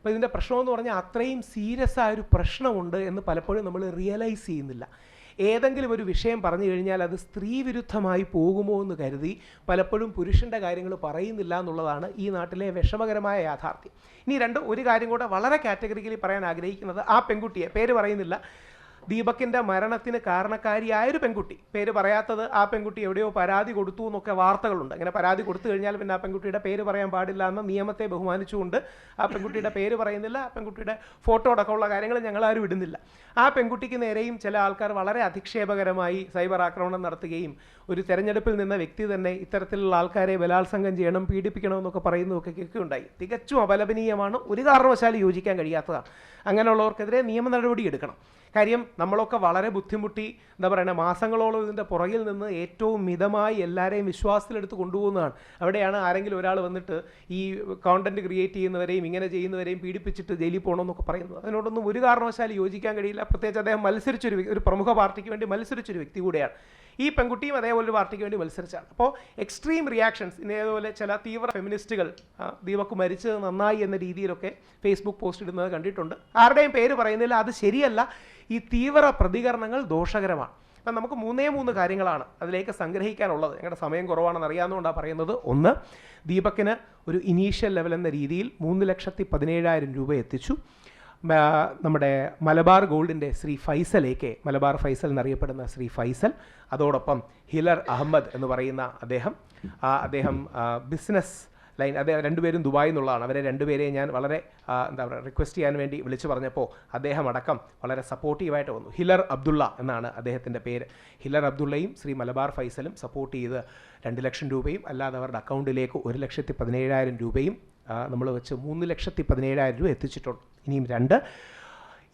അപ്പോൾ ഇതിന്റെ പ്രശ്നമെന്ന് പറഞ്ഞാൽ അത്രയും സീരിയസ് ആയ ഒരു പ്രശ്നമുണ്ട് എന്ന് പലപ്പോഴും നമ്മൾ റിയലൈസ് ചെയ്യുന്നില്ല. ഏതെങ്കിലും ഒരു വിഷയം പറഞ്ഞു കഴിഞ്ഞാൽ അത് സ്ത്രീ വിരുദ്ധമായി പോകുമോ എന്ന് കരുതി പലപ്പോഴും പുരുഷന്റെ കാര്യങ്ങൾ പറയുന്നില്ല എന്നുള്ളതാണ് ഈ നാട്ടിലെ വിഷമകരമായ യാഥാർത്ഥ്യം. ഇനി രണ്ട് ഒരു കാര്യം കൂടെ വളരെ കാറ്റഗറിക്കലി പറയാൻ ആഗ്രഹിക്കുന്നത് ആ പെൺകുട്ടിയെ പേര് പറയുന്നില്ല. ദീപകിന്റെ മരണത്തിന് കാരണക്കാരിയായ ഒരു പെൺകുട്ടി. പേര് പറയാത്തത് ആ പെൺകുട്ടി എവിടെയോ പരാതി കൊടുത്തു എന്നൊക്കെ വാർത്തകളുണ്ട്. അങ്ങനെ പരാതി കൊടുത്തു കഴിഞ്ഞാൽ പിന്നെ ആ പെൺകുട്ടിയുടെ പേര് പറയാൻ പാടില്ല എന്ന നിയമത്തെ ബഹുമാനിച്ചുകൊണ്ട് ആ പെൺകുട്ടിയുടെ പേര് പറയുന്നില്ല. ആ പെൺകുട്ടിയുടെ ഫോട്ടോ അടക്കമുള്ള കാര്യങ്ങൾ ഞങ്ങൾ ആരും ഇടുന്നില്ല. ആ പെൺകുട്ടിക്ക് നേരെയും ചില ആൾക്കാർ വളരെ അധിക്ഷേപകരമായി സൈബർ ആക്രമണം നടത്തുകയും ഒരു തെരഞ്ഞെടുപ്പിൽ നിന്ന വ്യക്തി തന്നെ ഇത്തരത്തിലുള്ള ആൾക്കാരെ ബലാത്സംഗം ചെയ്യണം പീഡിപ്പിക്കണം എന്നൊക്കെ പറയുന്നതൊക്കെ കേൾക്കുകയുണ്ടായി. തികച്ചും അപലപനീയമാണ്. ഒരു കാരണവശാലും യോജിക്കാൻ കഴിയാത്തതാണ്. അങ്ങനെയുള്ളവർക്കെതിരെ നിയമ നടപടി എടുക്കണം. കാര്യം നമ്മളൊക്കെ വളരെ ബുദ്ധിമുട്ടി എന്താ പറയുക മാസങ്ങളോളം ഇതിന്റെ പുറകിൽ നിന്ന് ഏറ്റവും മിതമായി എല്ലാവരെയും വിശ്വാസത്തിലെടുത്ത് കൊണ്ടുപോകുന്നതാണ്. അവിടെയാണ് ആരെങ്കിലും ഒരാൾ വന്നിട്ട് ഈ കോണ്ടന്റ് ക്രിയേറ്റ് ചെയ്യുന്നവരെയും ഇങ്ങനെ ചെയ്യുന്നവരെയും പീഡിപ്പിച്ചിട്ട് ജയിലിൽ പോകണമെന്നൊക്കെ പറയുന്നത്. അതിനോടൊന്നും ഒരു കാരണവശാലും യോജിക്കാൻ കഴിയില്ല. പ്രത്യേകിച്ച് അദ്ദേഹം മത്സരിച്ചൊരു ഒരു പ്രമുഖ പാർട്ടിക്ക് വേണ്ടി മത്സരിച്ചൊരു വ്യക്തി കൂടെയാണ്. ഈ പെൺകുട്ടിയും അതേപോലെ ഒരു പാർട്ടിക്ക് വേണ്ടി മത്സരിച്ചാണ്. അപ്പോൾ എക്സ്ട്രീം റിയാക്ഷൻസ് ഇതേപോലെ ചില തീവ്ര ഫെമിനിസ്റ്റുകൾ ദീപക്ക് മരിച്ചത് നന്നായി എന്ന രീതിയിലൊക്കെ ഫേസ്ബുക്ക് പോസ്റ്റ് ഇടുന്നത് കണ്ടിട്ടുണ്ട്. ആരുടെയും പേര് പറയുന്നില്ല അത് ശരിയല്ല. ഈ തീവ്ര പ്രതികരണങ്ങൾ ദോഷകരമാണ്. അപ്പം നമുക്ക് മൂന്നേ മൂന്ന് കാര്യങ്ങളാണ് അതിലേക്ക് സംഗ്രഹിക്കാനുള്ളത്. ഞങ്ങളുടെ സമയം കുറവാണെന്ന് അറിയാവുന്നതുകൊണ്ടാണ് പറയുന്നത്. ഒന്ന് ദീപക്കിന് ഒരു ഇനീഷ്യൽ ലെവൽ എന്ന രീതിയിൽ മൂന്ന് ലക്ഷത്തി പതിനേഴായിരം രൂപ എത്തിച്ചു. നമ്മുടെ മലബാർ ഗോൾഡിന്റെ ശ്രീ ഫൈസൽ എ കെ മലബാർ ഫൈസൽ എന്നറിയപ്പെടുന്ന ശ്രീ ഫൈസൽ അതോടൊപ്പം ഹിലർ അഹമ്മദ് എന്ന് പറയുന്ന അദ്ദേഹം അദ്ദേഹം ബിസിനസ് ലൈൻ അദ്ദേഹം രണ്ടുപേരും ദുബായിൽ നിന്നുള്ളതാണ്. അവരെ രണ്ടുപേരെയും ഞാൻ വളരെ എന്താ പറയുക റിക്വസ്റ്റ് ചെയ്യാൻ വേണ്ടി വിളിച്ചു പറഞ്ഞപ്പോൾ അദ്ദേഹം അടക്കം വളരെ സപ്പോർട്ടീവായിട്ട് വന്നു. ഹിലർ അബ്ദുള്ള എന്നാണ് അദ്ദേഹത്തിന്റെ പേര്. ഹിലർ അബ്ദുള്ളയും ശ്രീ മലബാർ ഫൈസലും സപ്പോർട്ട് ചെയ്ത് രണ്ട് ലക്ഷം രൂപയും അല്ലാതെ അവരുടെ അക്കൗണ്ടിലേക്ക് ഒരു ലക്ഷത്തി പതിനേഴായിരം രൂപയും നമ്മൾ വെച്ച് മൂന്ന് ലക്ഷത്തി പതിനേഴായിരം രൂപ എത്തിച്ചിട്ടുണ്ട്. ഇനിയും രണ്ട്.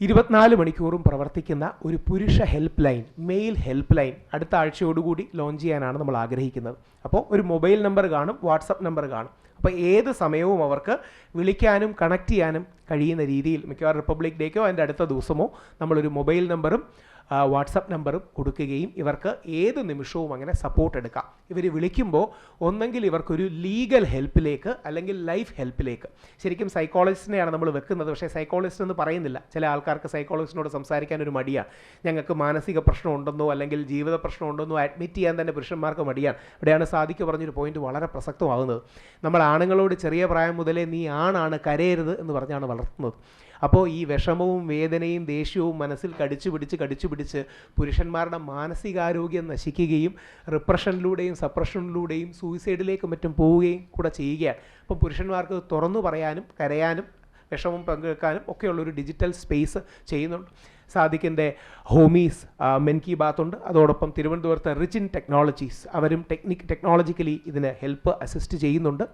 ഇരുപത്തിനാല് മണിക്കൂറും പ്രവർത്തിക്കുന്ന ഒരു പുരുഷ help line male help line അടുത്ത ആഴ്ചയോടുകൂടി ലോഞ്ച് ചെയ്യാനാണ് നമ്മൾ ആഗ്രഹിക്കുന്നത്. അപ്പോൾ ഒരു മൊബൈൽ നമ്പർ കാണും വാട്സപ്പ് നമ്പർ കാണും. അപ്പോൾ ഏത് സമയവും അവർക്ക് വിളിക്കാനും കണക്ട് ചെയ്യാനും കഴിയുന്ന രീതിയിൽ മിക്കവാറും റിപ്പബ്ലിക് ഡേക്കോ അതിന്റെ അടുത്ത ദിവസമോ നമ്മളൊരു മൊബൈൽ നമ്പറും വാട്സപ്പ് നമ്പറും കൊടുക്കുകയും ഇവർക്ക് ഏത് നിമിഷവും അങ്ങനെ സപ്പോർട്ട് എടുക്കാം. ഇവർ വിളിക്കുമ്പോൾ ഒന്നെങ്കിൽ ഇവർക്കൊരു ലീഗൽ ഹെൽപ്പിലേക്ക് അല്ലെങ്കിൽ ലൈഫ് ഹെൽപ്പിലേക്ക് ശരിക്കും സൈക്കോളജിസ്റ്റിനെയാണ് നമ്മൾ വെക്കുന്നത്. പക്ഷേ സൈക്കോളജിസ്റ്റ് എന്ന് പറയുന്നില്ല. ചില ആൾക്കാർക്ക് സൈക്കോളജിസ്റ്റിനോട് സംസാരിക്കാൻ ഒരു മടിയാണ്. ഞങ്ങൾക്ക് മാനസിക പ്രശ്നം പ്രശ്നമുണ്ടെന്നോ അല്ലെങ്കിൽ ജീവിത പ്രശ്നം പ്രശ്നമുണ്ടെന്നോ അഡ്മിറ്റ് ചെയ്യാൻ തന്നെ പുരുഷന്മാർക്ക് മടിയാണ്. ഇവിടെയാണ് സാധിക്ക് പറഞ്ഞൊരു പോയിന്റ് വളരെ പ്രസക്തമാകുന്നത്. നമ്മൾ ആണുങ്ങളോട് ചെറിയ പ്രായം മുതലേ നീ ആണാണ് കരയരുത് എന്ന് പറഞ്ഞാണ് വളർത്തുന്നത്. അപ്പോൾ ഈ വിഷമവും വേദനയും ദേഷ്യവും മനസ്സിൽ കടിച്ചു പിടിച്ച് കടിച്ചു പിടിച്ച് പുരുഷന്മാരുടെ മാനസികാരോഗ്യം നശിക്കുകയും റിപ്രഷനിലൂടെയും സപ്രഷനിലൂടെയും സൂയിസൈഡിലേക്കും മറ്റും പോവുകയും കൂടെ ചെയ്യുകയാണ്. അപ്പോൾ പുരുഷന്മാർക്ക് തുറന്നു പറയാനും കരയാനും വിഷമം പങ്കുവെക്കാനും ഒക്കെയുള്ളൊരു ഡിജിറ്റൽ സ്പേസ് ചെയ്യുന്നുണ്ട്. സാദിഖിന്റെ ഹോമീസ് മെൻ കി ബാത്ത് ഉണ്ട്. അതോടൊപ്പം തിരുവനന്തപുരത്തെ ഇൻ ടെക്നോളജീസ് അവരും ടെക്നിക് ടെക്നോളജിക്കലി ഇതിന് ഹെൽപ്പ് അസിസ്റ്റ് ചെയ്യുന്നുണ്ട്.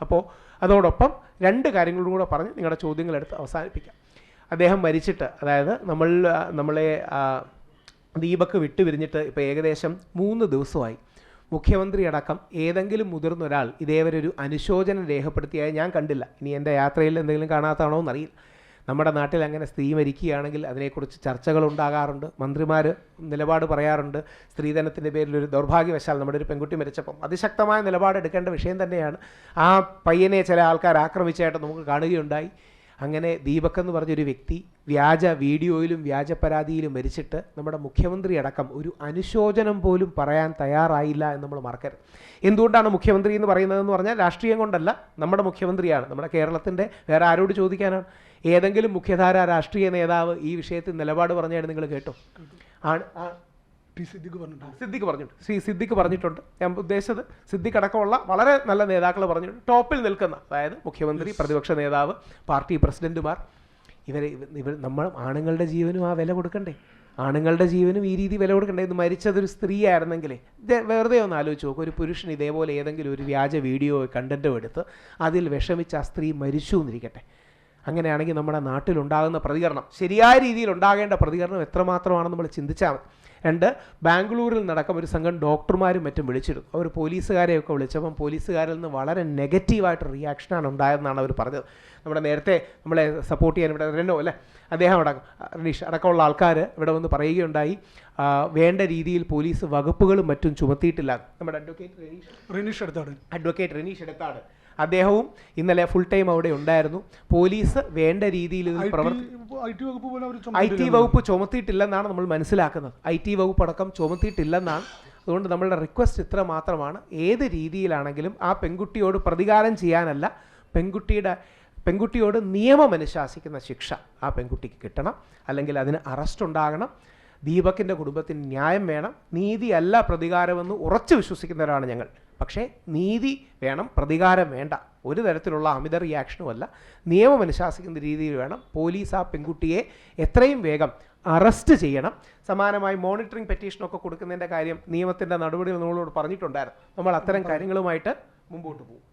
അപ്പോൾ അതോടൊപ്പം രണ്ട് കാര്യങ്ങളും കൂടെ പറഞ്ഞ് നിങ്ങളുടെ ചോദ്യങ്ങളെടുത്ത് അവസാനിപ്പിക്കാം. അദ്ദേഹം മരിച്ചിട്ട് അതായത് നമ്മൾ നമ്മളെ ദീപക്ക് വിട്ടുപിരിഞ്ഞിട്ട് ഇപ്പോൾ ഏകദേശം മൂന്ന് ദിവസമായി. മുഖ്യമന്ത്രി അടക്കം ഏതെങ്കിലും മുതിർന്ന ഒരാൾ ഇതേവരെ ഒരു അനുശോചനം രേഖപ്പെടുത്തിയായി ഞാൻ കണ്ടില്ല. ഇനി എന്റെ യാത്രയിൽ എന്തെങ്കിലും കാണാത്താണോ എന്നറിയില്ല. നമ്മുടെ നാട്ടിൽ അങ്ങനെ സ്ത്രീ മരിക്കുകയാണെങ്കിൽ അതിനെക്കുറിച്ച് ചർച്ചകൾ ഉണ്ടാകാറുണ്ട്. മന്ത്രിമാർ നിലപാട് പറയാറുണ്ട്. സ്ത്രീധനത്തിന്റെ പേരിൽ ഒരു ദൗർഭാഗ്യവശാൽ നമ്മുടെ ഒരു പെൺകുട്ടി മരിച്ചപ്പം അതിശക്തമായ നിലപാട് എടുക്കേണ്ട വിഷയം തന്നെയാണ്. ആ പയ്യനെ ചില ആൾക്കാർ ആക്രമിച്ചായിട്ട് നമുക്ക് കാണുകയുണ്ടായി. അങ്ങനെ ദീപക് എന്ന് പറഞ്ഞൊരു വ്യക്തി വ്യാജ വീഡിയോയിലും വ്യാജ പരാതിയിലും മരിച്ചിട്ട് നമ്മുടെ മുഖ്യമന്ത്രി അടക്കം ഒരു അനുശോചനം പോലും പറയാൻ തയ്യാറായില്ല എന്ന് നമ്മൾ മറക്കരുത്. എന്തുകൊണ്ടാണ് മുഖ്യമന്ത്രി എന്ന് പറയുന്നതെന്ന് പറഞ്ഞാൽ രാഷ്ട്രീയം കൊണ്ടല്ല നമ്മുടെ മുഖ്യമന്ത്രിയാണ്. നമ്മുടെ കേരളത്തിന്റെ വേറെ ആരോട് ചോദിക്കാനാണ്? ഏതെങ്കിലും മുഖ്യധാര രാഷ്ട്രീയ നേതാവ് ഈ വിഷയത്തിൽ നിലപാട് പറഞ്ഞാണ് നിങ്ങൾ കേട്ടോ? ആണ് സിദ്ദിഖ് പറഞ്ഞിട്ടുണ്ട്? ശ്രീ സിദ്ദിഖ് പറഞ്ഞിട്ടുണ്ട്. ഞാൻ ഉദ്ദേശിച്ചത് സിദ്ദിഖ് അടക്കമുള്ള വളരെ നല്ല നേതാക്കൾ പറഞ്ഞിട്ടുണ്ട്. ടോപ്പിൽ നിൽക്കുന്ന അതായത് മുഖ്യമന്ത്രി പ്രതിപക്ഷ നേതാവ് പാർട്ടി പ്രസിഡന്റുമാർ ഇവരെ ഇവർ നമ്മൾ ആണുങ്ങളുടെ ജീവനും ആ വില കൊടുക്കണ്ടേ? ആണുങ്ങളുടെ ജീവനും ഈ രീതി വില കൊടുക്കണ്ടേ? ഇത് മരിച്ചതൊരു സ്ത്രീ ആയിരുന്നെങ്കിലേ വെറുതെ ഒന്ന് ആലോചിച്ച് നോക്കും. ഒരു പുരുഷൻ ഇതേപോലെ ഏതെങ്കിലും ഒരു വ്യാജ വീഡിയോ കണ്ടന്റോ എടുത്ത് അതിൽ വിഷമിച്ച് ആ സ്ത്രീ മരിച്ചു എന്നിരിക്കട്ടെ. അങ്ങനെയാണെങ്കിൽ നമ്മുടെ നാട്ടിലുണ്ടാകുന്ന പ്രതികരണം ശരിയായ രീതിയിൽ ഉണ്ടാകേണ്ട പ്രതികരണം എത്രമാത്രമാണെന്ന് നമ്മൾ ചിന്തിച്ചാൽ മതി. രണ്ട് ബാംഗ്ലൂരിൽ നടക്കം ഒരു സംഘം ഡോക്ടർമാരും മറ്റും വിളിച്ചിരുന്നു. അവർ പോലീസുകാരെയൊക്കെ വിളിച്ചപ്പം പോലീസുകാരിൽ നിന്ന് വളരെ നെഗറ്റീവായിട്ട് റിയാക്ഷനാണ് ഉണ്ടായതെന്നാണ് അവർ പറഞ്ഞത്. നമ്മുടെ നേരത്തെ നമ്മളെ സപ്പോർട്ട് ചെയ്യാൻ ഇവിടെ റെനോ അല്ലേ? അദ്ദേഹം അടക്കം റനീഷ് അടക്കമുള്ള ആൾക്കാർ ഇവിടെ വന്ന് പറയുകയുണ്ടായി. വേണ്ട രീതിയിൽ പോലീസ് വകുപ്പുകളും മറ്റും ചുമത്തിയിട്ടില്ല. നമ്മുടെ അഡ്വക്കേറ്റ് റനീഷ് റനീഷ് എടുത്താണ്. അഡ്വക്കേറ്റ് റനീഷ് എടുത്താണ്. അദ്ദേഹവും ഇന്നലെ ഫുൾ ടൈം അവിടെ ഉണ്ടായിരുന്നു. പോലീസ് വേണ്ട രീതിയിൽ ഇതിൽ പ്രവർത്തി ഐ ടി വകുപ്പ് ചുമത്തിയിട്ടില്ലെന്നാണ് നമ്മൾ മനസ്സിലാക്കുന്നത്. ഐ ടി വകുപ്പ് അടക്കം ചുമത്തിയിട്ടില്ലെന്നാണ്. അതുകൊണ്ട് നമ്മളുടെ റിക്വസ്റ്റ് ഇത്ര മാത്രമാണ്. ഏത് രീതിയിലാണെങ്കിലും ആ പെൺകുട്ടിയോട് പ്രതികാരം ചെയ്യാനല്ല പെൺകുട്ടിയുടെ പെൺകുട്ടിയോട് നിയമം അനുശാസിക്കുന്ന ശിക്ഷ ആ പെൺകുട്ടിക്ക് കിട്ടണം. അല്ലെങ്കിൽ അതിന് അറസ്റ്റ് ഉണ്ടാകണം. ദീപകിന്റെ കുടുംബത്തിന് ന്യായം വേണം. നീതിയല്ല പ്രതികാരമെന്ന് ഉറച്ചു വിശ്വസിക്കുന്നവരാണ് ഞങ്ങൾ. പക്ഷേ നീതി വേണം പ്രതികാരം വേണ്ട. ഒരു തരത്തിലുള്ള അമിത റിയാക്ഷനും അല്ല. നിയമം അനുശാസിക്കുന്ന രീതിയിൽ വേണം പോലീസ് ആ പെൺകുട്ടിയെ എത്രയും വേഗം അറസ്റ്റ് ചെയ്യണം. സമാനമായി മോണിറ്ററിംഗ് പെറ്റീഷനൊക്കെ കൊടുക്കുന്നതിന്റെ കാര്യം നിയമത്തിന്റെ നടപടികൾ നമ്മളോട് പറഞ്ഞിട്ടുണ്ടായിരുന്നു. നമ്മൾ അത്തരം കാര്യങ്ങളുമായിട്ട് മുമ്പോട്ട് പോകും.